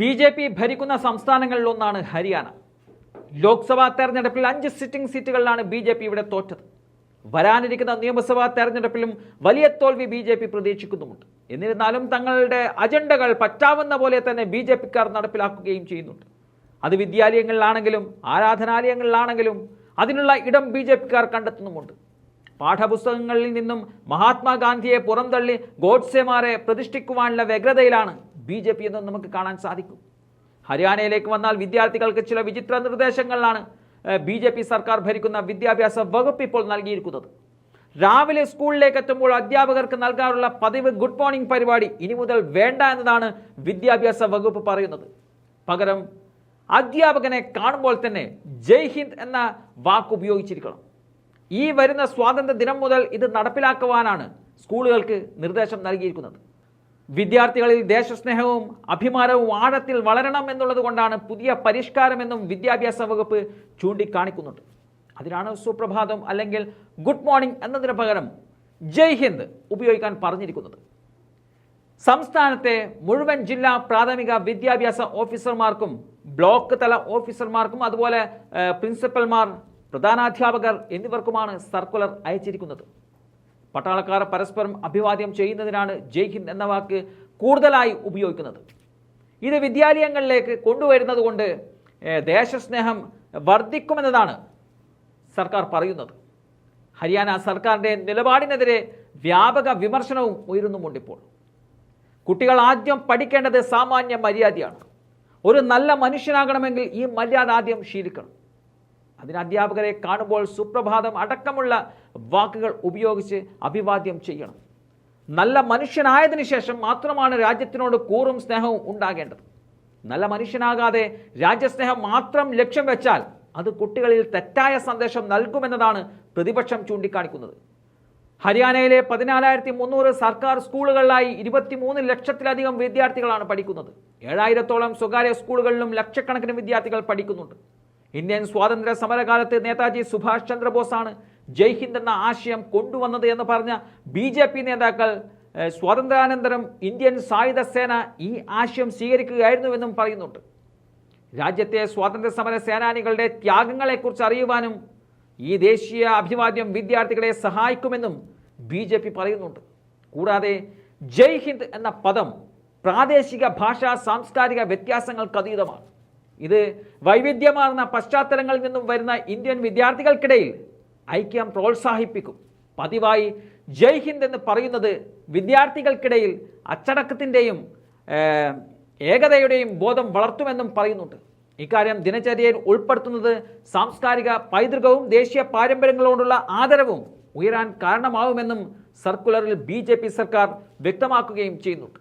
B J P ഭരിക്കുന്ന സംസ്ഥാനങ്ങളിലൊന്നാണ് ഹരിയാന. ലോക്സഭാ തെരഞ്ഞെടുപ്പിൽ അഞ്ച് സിറ്റിംഗ് സീറ്റുകളിലാണ് ബി ജെ പി ഇവിടെ തോറ്റത്. വരാനിരിക്കുന്ന നിയമസഭാ തെരഞ്ഞെടുപ്പിലും വലിയ തോൽവി ബി ജെ പി പ്രതീക്ഷിക്കുന്നുമുണ്ട്. എന്നിരുന്നാലും തങ്ങളുടെ അജണ്ടകൾ പറ്റാവുന്ന പോലെ തന്നെ ബി ജെ പിക്കാർ നടപ്പിലാക്കുകയും ചെയ്യുന്നുണ്ട്. അത് വിദ്യാലയങ്ങളിലാണെങ്കിലും ആരാധനാലയങ്ങളിലാണെങ്കിലും അതിനുള്ള ഇടം ബി ജെ പിക്കാർ കണ്ടെത്തുന്നുമുണ്ട്. പാഠപുസ്തകങ്ങളിൽ നിന്നും മഹാത്മാഗാന്ധിയെ പുറന്തള്ളി ഗോഡ്സെമാരെ പ്രതിഷ്ഠിക്കുവാനുള്ള വ്യഗ്രതയിലാണ് ബി ജെ പി എന്ന് നമുക്ക് കാണാൻ സാധിക്കും. ഹരിയാനയിലേക്ക് വന്നാൽ വിദ്യാർത്ഥികൾക്ക് ചില വിചിത്ര നിർദ്ദേശങ്ങളാണ് ബി ജെ പി സർക്കാർ ഭരിക്കുന്ന വിദ്യാഭ്യാസ വകുപ്പ് ഇപ്പോൾ നൽകിയിരിക്കുന്നത്. രാവിലെ സ്കൂളിലേക്ക് എത്തുമ്പോൾ അധ്യാപകർക്ക് നൽകാറുള്ള പതിവ് ഗുഡ് മോർണിംഗ് പരിപാടി ഇനി മുതൽ വേണ്ട എന്നതാണ് വിദ്യാഭ്യാസ വകുപ്പ് പറയുന്നത്. പകരം അധ്യാപകനെ കാണുമ്പോൾ തന്നെ ജയ് ഹിന്ദ് എന്ന വാക്ക് ഉപയോഗിച്ചിരിക്കണം. ഈ വരുന്ന സ്വാതന്ത്ര്യ ദിനം മുതൽ ഇത് നടപ്പിലാക്കുവാനാണ് സ്കൂളുകൾക്ക് നിർദ്ദേശം നൽകിയിരിക്കുന്നത്. വിദ്യാർത്ഥികളിൽ ദേശസ്നേഹവും അഭിമാനവും ആഴത്തിൽ വളരണം എന്നുള്ളത് കൊണ്ടാണ് പുതിയ പരിഷ്കാരമെന്നും വിദ്യാഭ്യാസ വകുപ്പ് ചൂണ്ടിക്കാണിക്കുന്നുണ്ട്. അതിനാണ് സുപ്രഭാതം അല്ലെങ്കിൽ ഗുഡ് മോർണിംഗ് എന്നതിന് പകരം ജയ് ഹിന്ദ് ഉപയോഗിക്കാൻ പറഞ്ഞിരിക്കുന്നത്. സംസ്ഥാനത്തെ മുഴുവൻ ജില്ലാ പ്രാഥമിക വിദ്യാഭ്യാസ ഓഫീസർമാർക്കും ബ്ലോക്ക് തല ഓഫീസർമാർക്കും അതുപോലെ പ്രിൻസിപ്പൽമാർ പ്രധാനാധ്യാപകർ എന്നിവർക്കുമാണ് സർക്കുലർ അയച്ചിരിക്കുന്നത്. പട്ടാളക്കാർ പരസ്പരം അഭിവാദ്യം ചെയ്യുന്നതിനാണ് ജയ് ഹിന്ദ് എന്ന വാക്ക് കൂടുതലായി ഉപയോഗിക്കുന്നത്. ഇത് വിദ്യാലയങ്ങളിലേക്ക് കൊണ്ടുവരുന്നത് കൊണ്ട് ദേശസ്നേഹം വർദ്ധിക്കുമെന്നതാണ് സർക്കാർ പറയുന്നത്. ഹരിയാന സർക്കാരിന്റെ നിലപാടിനെതിരെ വ്യാപക വിമർശനവും ഉയരുന്നുമുണ്ട് ഇപ്പോൾ. കുട്ടികൾ ആദ്യം പഠിക്കേണ്ടത് സാമാന്യ മര്യാദയാണ്. ഒരു നല്ല മനുഷ്യനാകണമെങ്കിൽ ഈ മര്യാദ ആദ്യം ശീലിക്കണം. അതിന് അധ്യാപകരെ കാണുമ്പോൾ സുപ്രഭാതം അടക്കമുള്ള വാക്കുകൾ ഉപയോഗിച്ച് അഭിവാദ്യം ചെയ്യണം. നല്ല മനുഷ്യനായതിനു ശേഷം മാത്രമാണ് രാജ്യത്തിനോട് കൂറും സ്നേഹവും ഉണ്ടാകേണ്ടത്. നല്ല മനുഷ്യനാകാതെ രാജ്യസ്നേഹം മാത്രം ലക്ഷ്യം വെച്ചാൽ അത് കുട്ടികളിൽ തെറ്റായ സന്ദേശം നൽകുമെന്നതാണ് പ്രതിപക്ഷം ചൂണ്ടിക്കാണിക്കുന്നത്. ഹരിയാനയിലെ പതിനാലായിരത്തി മുന്നൂറ് സർക്കാർ സ്കൂളുകളിലായി ഇരുപത്തിമൂന്ന് ലക്ഷത്തിലധികം വിദ്യാർത്ഥികളാണ് പഠിക്കുന്നത്. ഏഴായിരത്തോളം സ്വകാര്യ സ്കൂളുകളിലും ലക്ഷക്കണക്കിന് വിദ്യാർത്ഥികൾ പഠിക്കുന്നുണ്ട്. ഇന്ത്യൻ സ്വാതന്ത്ര്യ സമരകാലത്ത് നേതാജി സുഭാഷ് ചന്ദ്രബോസാണ് ജയ് ഹിന്ദ് എന്ന ആശയം കൊണ്ടുവന്നത് എന്ന് പറഞ്ഞ ബി ജെ പി നേതാക്കൾ സ്വാതന്ത്ര്യാനന്തരം ഇന്ത്യൻ സായുധ സേന ഈ ആശയം സ്വീകരിക്കുകയായിരുന്നുവെന്നും പറയുന്നുണ്ട്. രാജ്യത്തെ സ്വാതന്ത്ര്യ സമര സേനാനികളുടെ ത്യാഗങ്ങളെക്കുറിച്ച് അറിയുവാനും ഈ ദേശീയ അഭിവാദ്യം വിദ്യാർത്ഥികളെ സഹായിക്കുമെന്നും ബി ജെ പി പറയുന്നുണ്ട്. കൂടാതെ ജയ് ഹിന്ദ് എന്ന പദം പ്രാദേശിക ഭാഷാ സാംസ്കാരിക വ്യത്യാസങ്ങൾക്ക് അതീതമാണ്. ഇത് വൈവിധ്യമാർന്ന പശ്ചാത്തലങ്ങളിൽ നിന്നും വരുന്ന ഇന്ത്യൻ വിദ്യാർത്ഥികൾക്കിടയിൽ ഐക്യം പ്രോത്സാഹിപ്പിക്കും. പതിവായി ജയ് ഹിന്ദ് എന്ന് പറയുന്നത് വിദ്യാർത്ഥികൾക്കിടയിൽ അച്ചടക്കത്തിന്റെയും ഏകതയുടെയും ബോധം വളർത്തുമെന്നും പറയുന്നുണ്ട്. ഇക്കാര്യം ദിനചര്യയിൽ ഉൾപ്പെടുത്തുന്നത് സാംസ്കാരിക പൈതൃകവും ദേശീയ പാരമ്പര്യങ്ങളോടുള്ള ആദരവും ഉയരാൻ കാരണമാവുമെന്നും സർക്കുലറിൽ ബി സർക്കാർ വ്യക്തമാക്കുകയും ചെയ്യുന്നുണ്ട്.